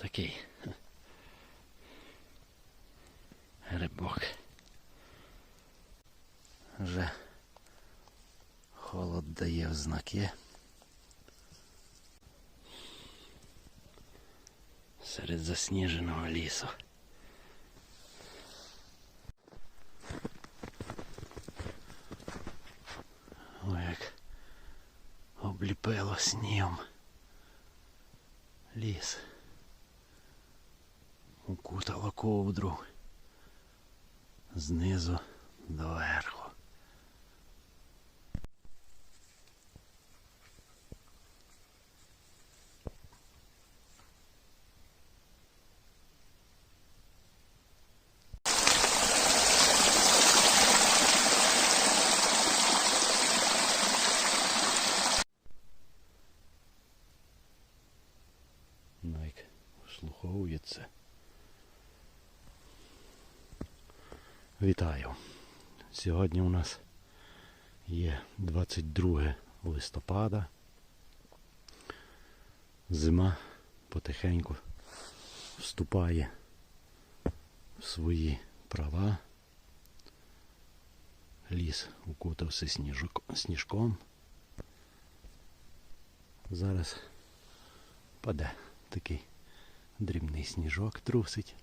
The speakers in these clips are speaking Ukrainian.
Такий грибок. Вже холод дає в знаки. Серед засніженого лісу. Ой, як обліпило снігом. Ліс. Укутало ковдру. Знизу до верху. Ну, вслуховується. Вітаю. Сьогодні у нас є 22 листопада. Зима потихеньку вступає в свої права. Ліс укутався сніжок- сніжком. Зараз паде такий дрібний сніжок трусить.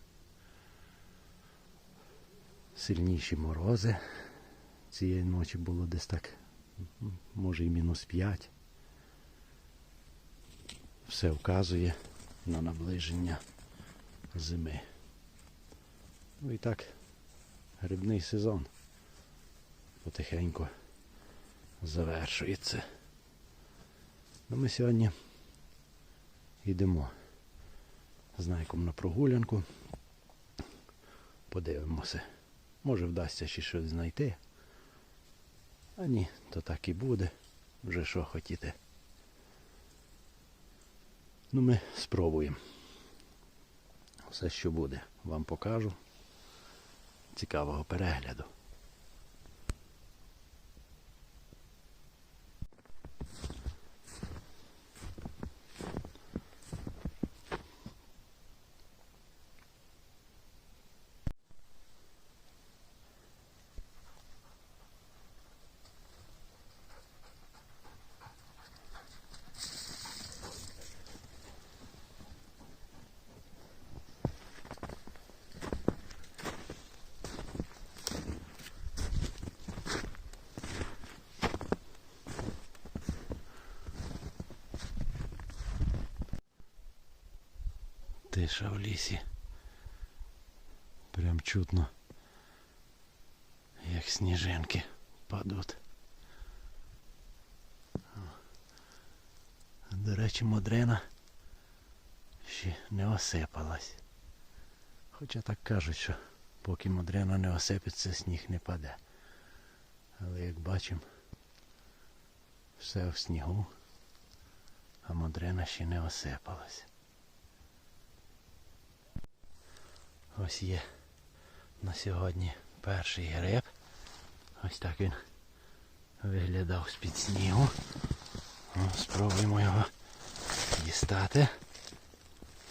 Сильніші морози. Цієї ночі було десь так, може і мінус 5. Все вказує на наближення зими. Ну і так, грибний сезон потихеньку завершується. Ну ми сьогодні йдемо з Найком на прогулянку. Подивимося. Може вдасться ще щось знайти. А ні, то так і буде. Вже що хотіти. Ну ми спробуємо. Все, що буде, вам покажу. Цікавого перегляду. Тиша в лісі. Прям чутно, як сніжинки падуть. До речі, модрина ще не осипалась. Хоча так кажуть, що поки модрина не осипеться, сніг не паде. Але як бачимо, все в снігу, а модрина ще не осипалась. Ось є на сьогодні перший гриб. Ось так він виглядав з-під снігу. О, спробуємо його дістати.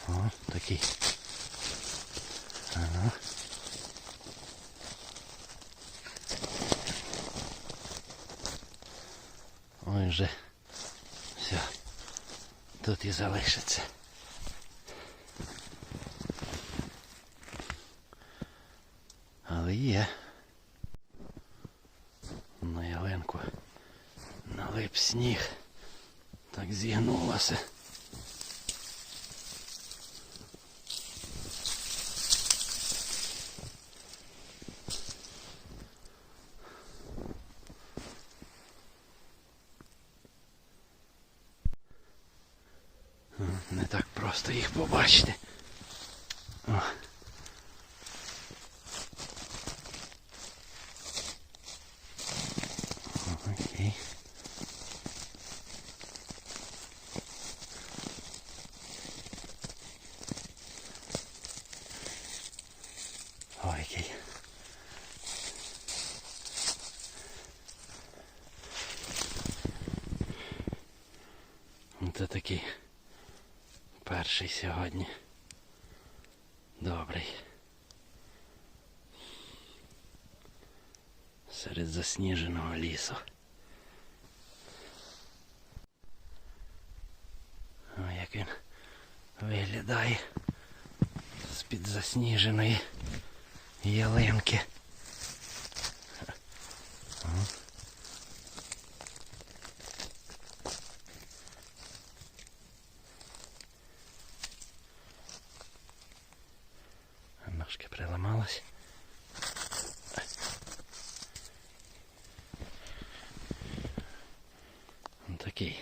О, такий. Ага. Ой вже. Все. Тут і залишиться. Але є. На ялинку налип сніг. Так зігнулося. Не так просто їх побачити. О. Окей. Ой, який. Це такий перший сьогодні Добрий. Серед засніженого лісу. О, як він виглядає з-під засніженої ялинки. О. Ножки приламалась. Он такий.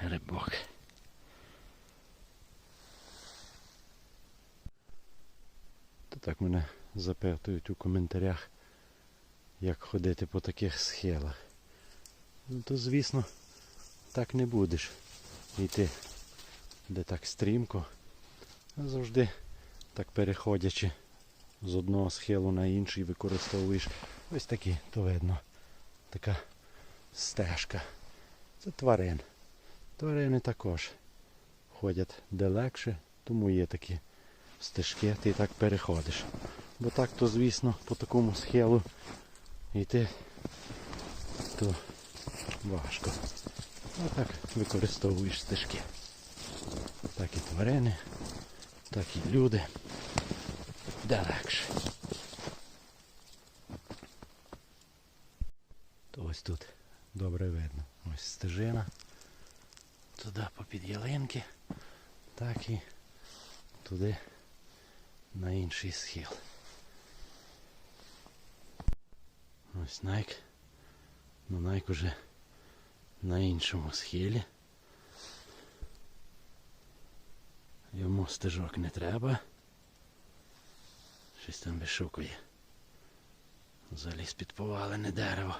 Грибок. То так мене запитують у коментарях, як ходити по таких схилах. Ну то звісно, так не будеш йти, де так стрімко. А завжди так переходячи з одного схилу на інший, використовуєш ось такі, то видно, така стежка. Це тварин. Тварини також ходять де легше, тому є такі стежки, ти так переходиш. Бо так, то звісно, по такому схилу йти то важко. А так використовуєш стежки. Так і тварини, так і люди. Де легше. Ось тут добре видно. Ось стежина. Туди попід ялинки, так і туди на інший схил. Ось Найк. Ну Найк уже на іншому схилі. Йому стежок не треба. Щось там вишукує. Заліз під повалене дерево.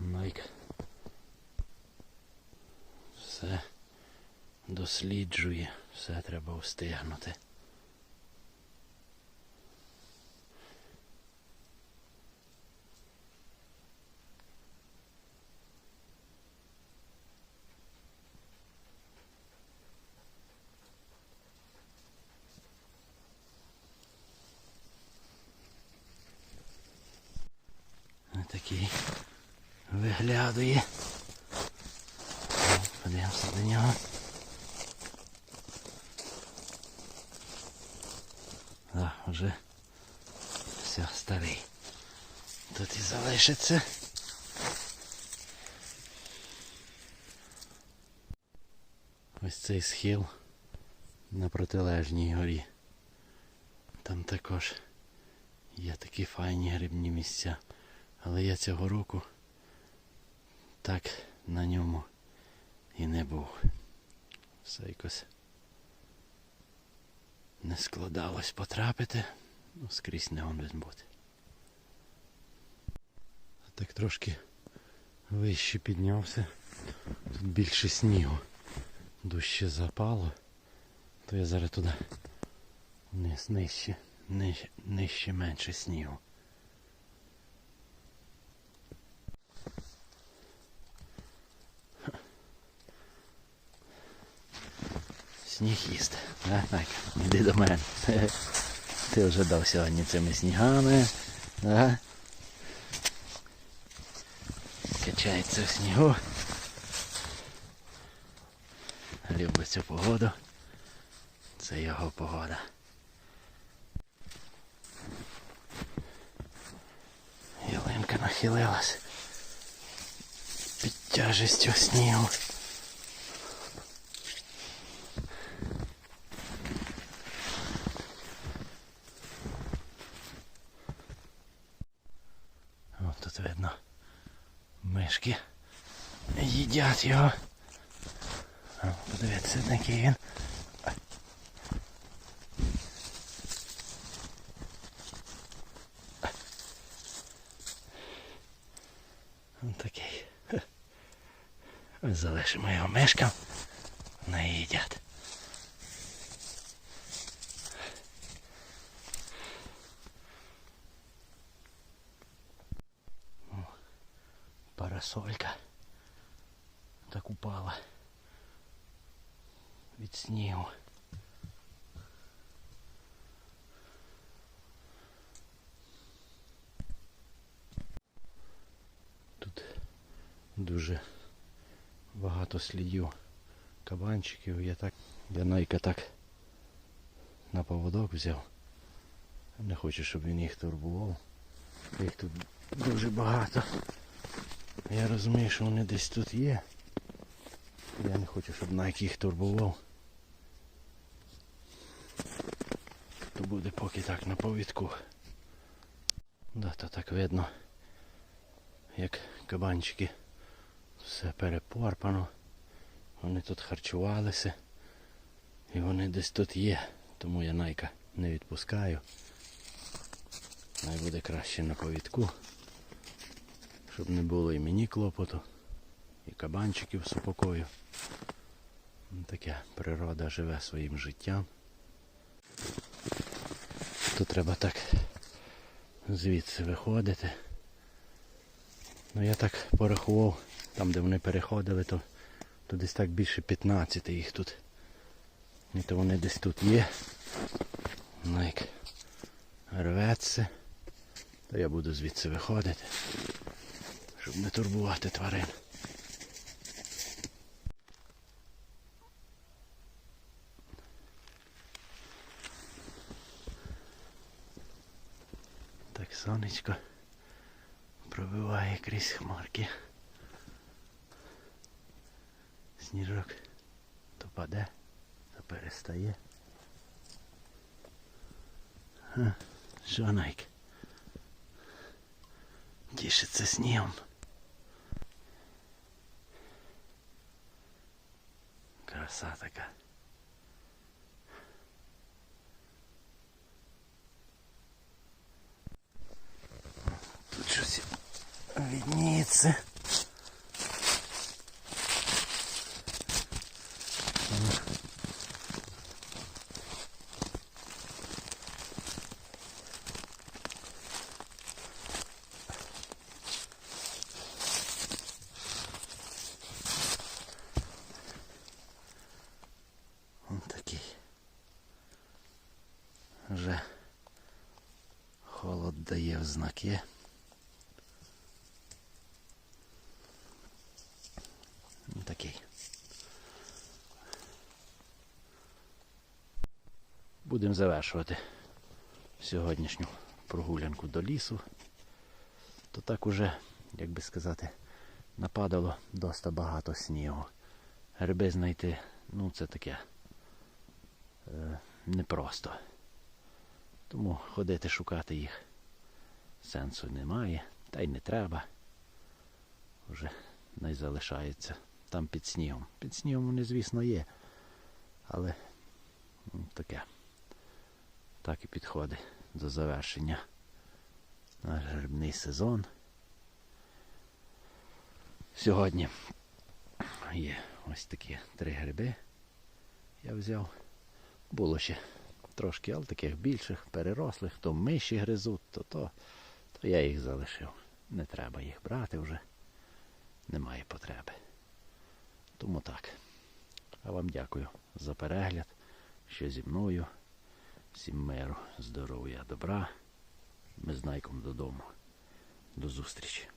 Найк. Все досліджує, все треба встигнути. Такий виглядує. Подивимося до нього. Да, вже все, старий. Тут і залишиться. Ось цей схил на протилежній горі. Там також є такі файні грибні місця. Але я цього року так на ньому і не був. Все якось не складалось потрапити, ну скрізь не он бути. Так трошки вище піднявся. Тут більше снігу. Дужче запало, то я зараз туди вниз нижче, нижче, нижче менше снігу. Сніг їсти. Так, іди до мене. Ти вже дав сьогодні цими снігами. Да? Качається в снігу. Любить цю погоду. Це його погода. Ялинка нахилилась під тяжестю снігу. мурашки їдять його. Подивіться, який він. Он такий. Залишимо його мешкам. Не їдять. Парасолька. Так упала. Від снігу. Тут дуже багато слідів кабанчиків. Я так, я найка так на поводок взяв. Не хочу, щоб він їх турбував. Їх тут дуже багато. Я розумію, що вони десь тут є. Я не хочу, щоб Найк їх турбував. То буде поки так на повідку. Да, то так видно, як кабанчики все перепорпано. Вони тут харчувалися. І вони десь тут є. Тому я найка не відпускаю. Най буде краще на повідку. Щоб не було і мені клопоту, і кабанчиків супокою. Ну, Таке природа живе своїм життям. Тут треба так звідси виходити. Ну я так порахував, там де вони переходили, то, то десь так більше 15 їх тут. І то вони десь тут є. Ну як рветься, то я буду звідси виходити, щоб не турбувати тварин. Так сонечко пробиває крізь хмарки. Сніжок то паде, то перестає. Ха, Що Найк? Тішиться снігом. Краса така. Тут щось видніється. В знаки. Такий. Будемо завершувати сьогоднішню прогулянку до лісу. То так уже, як би сказати, нападало доста багато снігу. Гриби знайти, ну це таке е, непросто. Тому ходити шукати їх сенсу немає, та й не треба. Вже не залишається там під снігом. Під снігом вони, звісно, є. Але ну, таке. Так і підходить до завершення наш грибний сезон. Сьогодні є ось такі три гриби. Я взяв. Було ще трошки, але таких більших, перерослих, то миші гризуть, то, то, то я їх залишив. Не треба їх брати вже. Немає потреби. Тому так. А вам дякую за перегляд, що зі мною. Всім миру, здоров'я, добра. Ми з Найком додому. До зустрічі.